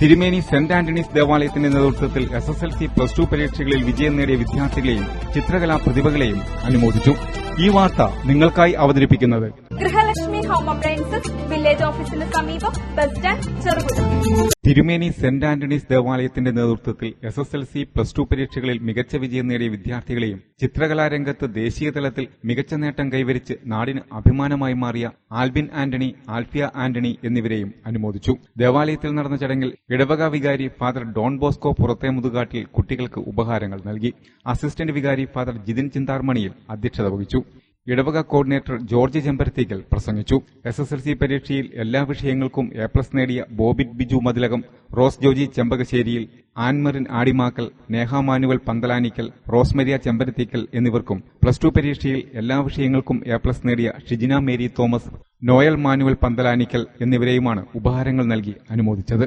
തിരുമേനി saint Antony's ദേവാലയത്തിന്റെ നേതൃത്വത്തിൽ S S L C plus two പരീക്ഷകളിൽ വിജയം നേടിയ വിദ്യാർത്ഥികളെയും ചിത്രകലാ പ്രതിഭകളെയും അനുമോദിച്ചു. ഈ വാർത്ത നിങ്ങൾക്കായി അവതരിപ്പിക്കുന്നത്. ഗൃഹലക്ഷ്മി ഹോം അപ്ലയൻസസ് വില്ലേജ് ഓഫീസിന് സമീപം ബസ് സ്റ്റാൻഡ് ചെറുപുഴ. തിരുമേനി സെന്റ് ആന്റണീസ് ദേവാലയത്തിന്റെ നേതൃത്വത്തിൽ S S L C plus two പരീക്ഷകളിൽ മികച്ച വിജയം നേടിയ വിദ്യാർത്ഥികളെയും ചിത്രകലാരംഗത്ത് ദേശീയതലത്തിൽ മികച്ച നേട്ടം കൈവരിച്ച് നാടിന് അഭിമാനമായി മാറിയ ആൽബിൻ ആന്റണി ആൽഫിയ ആന്റണി എന്നിവരെയും അനുമോദിച്ചു. ദേവാലയത്തിൽ നടന്ന ചടങ്ങിൽ ഇടവക വികാരി ഫാദർ ഡോൺ ബോസ്കോ പുറത്തെ മുതുകാട്ടിൽ കുട്ടികൾക്ക് ഉപഹാരങ്ങൾ നൽകി. അസിസ്റ്റന്റ് വികാരി ഫാദർ ജിതിൻ ചിന്താർമണിയിൽ അധ്യക്ഷത വഹിച്ചു. ഇടവക കോർഡിനേറ്റർ ജോർജ് ചെമ്പരത്തിക്കൽ പ്രസംഗിച്ചു. എസ് എസ് എൽ സി പരീക്ഷയിൽ എല്ലാ വിഷയങ്ങൾക്കും എ പ്ലസ് നേടിയ ബോബിറ്റ് ബിജു മതിലകം റോസ് ജോജി ചെമ്പകശ്ശേരിയിൽ ആൻമറിൻ ആടിമാക്കൽ നേഹ മാനുവൽ പന്തലാനിക്കൽ റോസ്മരിയ ചെമ്പരത്തിക്കൽ എന്നിവർക്കും പ്ലസ് ടു പരീക്ഷയിൽ എല്ലാ വിഷയങ്ങൾക്കും എ പ്ലസ് നേടിയ Shijina Mary Thomas Noel manual Panthalanickal എന്നിവരെയുമാണ് ഉപഹാരങ്ങൾ നൽകി അനുമോദിച്ചത്.